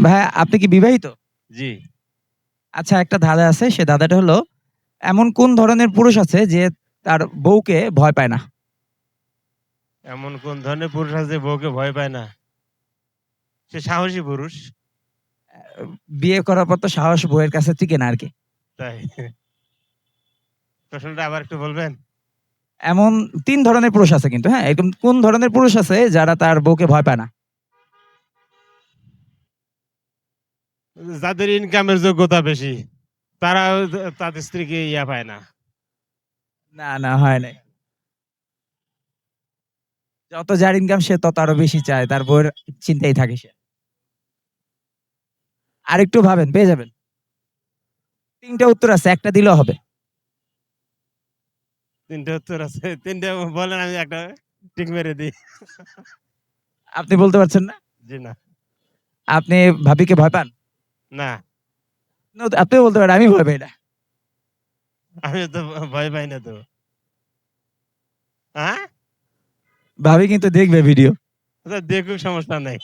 ভাই আপনি কি বিবাহিত? জি। আচ্ছা একটা ধাঁধা আছে সে ধাঁধাটা হলো এমন কোন ধরনের পুরুষ আছে যে তার বউকে ভয় পায় না? এমন কোন ধরনের পুরুষ আছে যে বউকে ভয় পায় না? সে সাহসী পুরুষ। বিয়ে করার পর তো সাহস বউয়ের কাছে টিকে না আর কি। তাই। প্রশ্নটা আবার একটু বলবেন? এমন তিন ধরনের পুরুষ আছে কিন্তু হ্যাঁ এরকম কোন ধরনের পুরুষ আছে যারা তার বউকে ভয় পায় না? যাদের ইনকামের যোগ্যতা বেশি তারা তাদের স্ত্রীকে ইয়া পায় না। না না হয় নাই। যত যার ইনকাম সে তত আরও বেশি চায় তার বউয়ের চিন্তাই থাকে সে। আরেকটু ভাবেন পেয়ে যাবেন। তিনটা উত্তর আছে একটা দিলেও হবে। তিনটে উত্তর আছে তিনটে বলেন আমি একটা টিক মেরে দিই। আপনি বলতে পারছেন না? জি না। আপনি ভাবিকে ভয় পান? না। আপনি বলতে পারেন আমি ভয় পাই না। আমি তো ভয় পাই না তো। হ্যাঁ? ভাবি কিন্তু দেখবে ভিডিও। দেখুক সমস্যা নাই।